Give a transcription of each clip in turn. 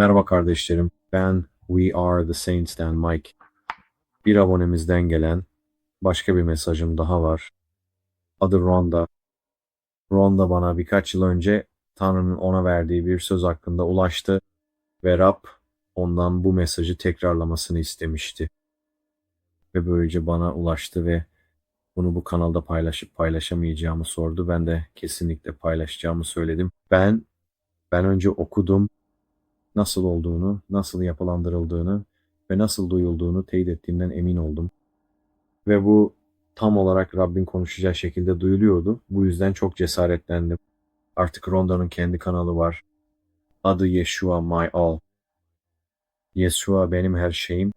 Merhaba kardeşlerim. Ben We Are The Saints'ten Mike. Bir abonemizden gelen başka bir mesajım daha var. Adı Ronda. Ronda bana birkaç yıl önce Tanrı'nın ona verdiği bir söz hakkında ulaştı ve Rab ondan bu mesajı tekrarlamasını istemişti. Ve böylece bana ulaştı ve bunu bu kanalda paylaşıp paylaşamayacağımı sordu. Ben de kesinlikle paylaşacağımı söyledim. Ben ben önce okudum nasıl olduğunu, nasıl yapılandırıldığını ve nasıl duyulduğunu teyit ettiğimden emin oldum. Ve bu tam olarak Rabbin konuşacağı şekilde duyuluyordu. Bu yüzden çok cesaretlendim. Artık Ronda'nın kendi kanalı var. Adı Yeshua My All. Yeshua benim her şeyim.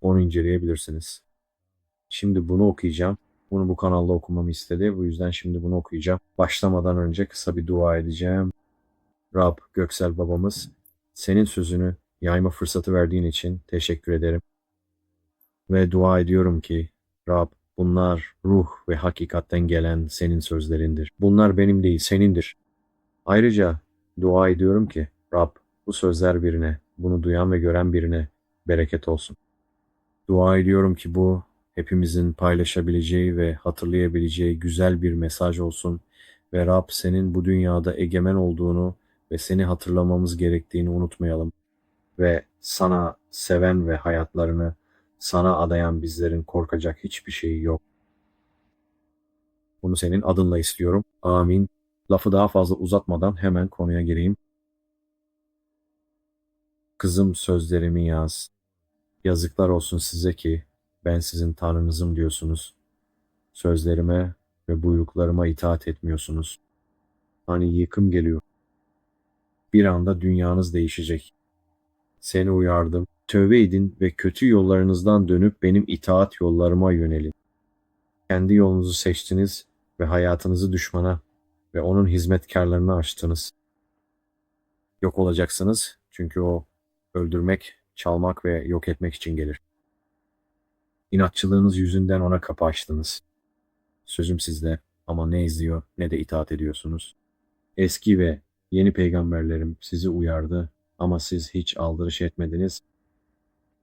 Onu inceleyebilirsiniz. Şimdi bunu okuyacağım. Bunu bu kanalda okumamı istedi. Bu yüzden şimdi bunu okuyacağım. Başlamadan önce kısa bir dua edeceğim. Rab, Göksel babamız, senin sözünü yayma fırsatı verdiğin için teşekkür ederim. Ve dua ediyorum ki, Rab, bunlar ruh ve hakikatten gelen senin sözlerindir. Bunlar benim değil, senindir. Ayrıca dua ediyorum ki, Rab, bu sözler birine, bunu duyan ve gören birine bereket olsun. Dua ediyorum ki bu hepimizin paylaşabileceği ve hatırlayabileceği güzel bir mesaj olsun ve Rab senin bu dünyada egemen olduğunu ve seni hatırlamamız gerektiğini unutmayalım ve sana seven ve hayatlarını sana adayan bizlerin korkacak hiçbir şeyi yok. Bunu senin adınla istiyorum. Amin. Lafı daha fazla uzatmadan hemen konuya gireyim. Kızım sözlerimi yaz. Yazıklar olsun size ki ben sizin tanrınızım diyorsunuz. Sözlerime ve buyruklarıma itaat etmiyorsunuz. Hani yıkım geliyor. Bir anda dünyanız değişecek. Seni uyardım. Tövbe edin ve kötü yollarınızdan dönüp benim itaat yollarıma yönelin. Kendi yolunuzu seçtiniz ve hayatınızı düşmana ve onun hizmetkarlarını açtınız. Yok olacaksınız çünkü o öldürmek, çalmak ve yok etmek için gelir. İnatçılığınız yüzünden ona kapı açtınız. Sözüm sizde ama ne izliyor ne de itaat ediyorsunuz. Eski ve yeni peygamberlerim sizi uyardı ama siz hiç aldırış etmediniz.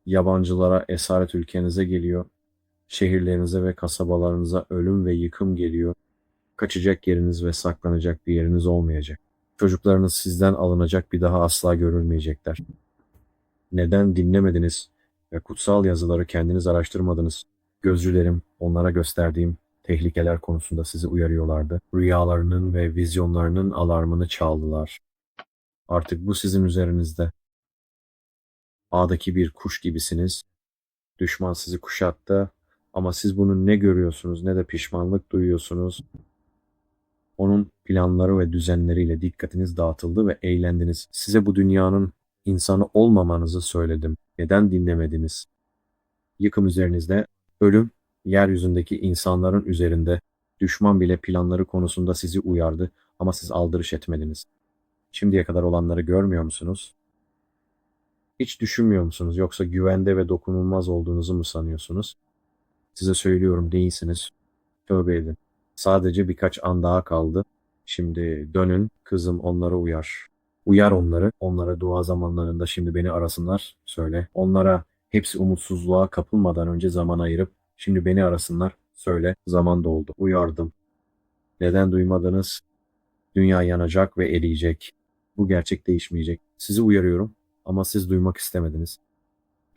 Yabancılara esaret ülkenize geliyor. Şehirlerinize ve kasabalarınıza ölüm ve yıkım geliyor. Kaçacak yeriniz ve saklanacak bir yeriniz olmayacak. Çocuklarınız sizden alınacak bir daha asla görülmeyecekler. Neden dinlemediniz ve kutsal yazıları kendiniz araştırmadınız? Gözcülerim onlara gösterdiğim tehlikeler konusunda sizi uyarıyorlardı. Rüyalarının ve vizyonlarının alarmını çaldılar. Artık bu sizin üzerinizde. Ağdaki bir kuş gibisiniz. Düşman sizi kuşattı ama siz bunu ne görüyorsunuz ne de pişmanlık duyuyorsunuz. Onun planları ve düzenleriyle dikkatiniz dağıtıldı ve eğlendiniz. Size bu dünyanın insanı olmamanızı söyledim. Neden dinlemediniz? Yıkım üzerinizde, ölüm yeryüzündeki insanların üzerinde, düşman bile planları konusunda sizi uyardı ama siz aldırış etmediniz. Şimdiye kadar olanları görmüyor musunuz? Hiç düşünmüyor musunuz yoksa güvende ve dokunulmaz olduğunuzu mu sanıyorsunuz? Size söylüyorum değilsiniz. Tövbe edin. Sadece birkaç an daha kaldı. Şimdi dönün, kızım onlara uyar. Uyar onları. Onlara dua zamanlarında şimdi beni arasınlar. Söyle. Onlara hepsi umutsuzluğa kapılmadan önce zaman ayırıp şimdi beni arasınlar. Söyle. Zaman doldu. Uyardım. Neden duymadınız? Dünya yanacak ve eriyecek. Bu gerçek değişmeyecek. Sizi uyarıyorum ama siz duymak istemediniz.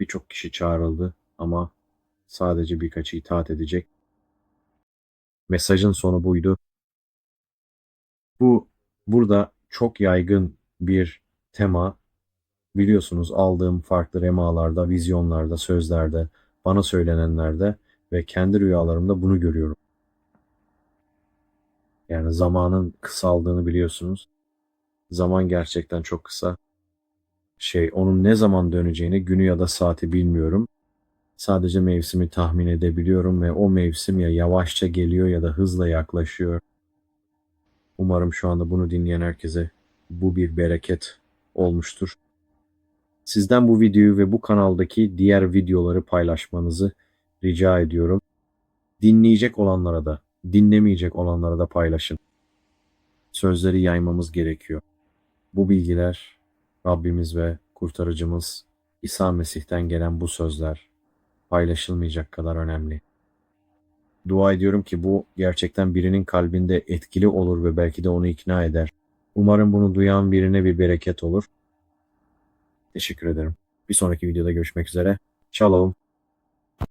Birçok kişi çağrıldı ama sadece birkaçı itaat edecek. Mesajın sonu buydu. Bu burada çok yaygın bir tema. Biliyorsunuz aldığım farklı remalarda, vizyonlarda, sözlerde, bana söylenenlerde ve kendi rüyalarımda bunu görüyorum. Yani zamanın kısaldığını biliyorsunuz. Zaman gerçekten çok kısa. Şey, onun ne zaman döneceğini günü ya da saati bilmiyorum. Sadece mevsimi tahmin edebiliyorum ve o mevsim ya yavaşça geliyor ya da hızla yaklaşıyor. Umarım şu anda bunu dinleyen herkese bu bir bereket olmuştur. Sizden bu videoyu ve bu kanaldaki diğer videoları paylaşmanızı rica ediyorum. Dinleyecek olanlara da, dinlemeyecek olanlara da paylaşın. Sözleri yaymamız gerekiyor. Bu bilgiler Rabbimiz ve kurtarıcımız İsa Mesih'ten gelen bu sözler paylaşılmayacak kadar önemli. Dua ediyorum ki bu gerçekten birinin kalbinde etkili olur ve belki de onu ikna eder. Umarım bunu duyan birine bir bereket olur. Teşekkür ederim. Bir sonraki videoda görüşmek üzere. Shalom.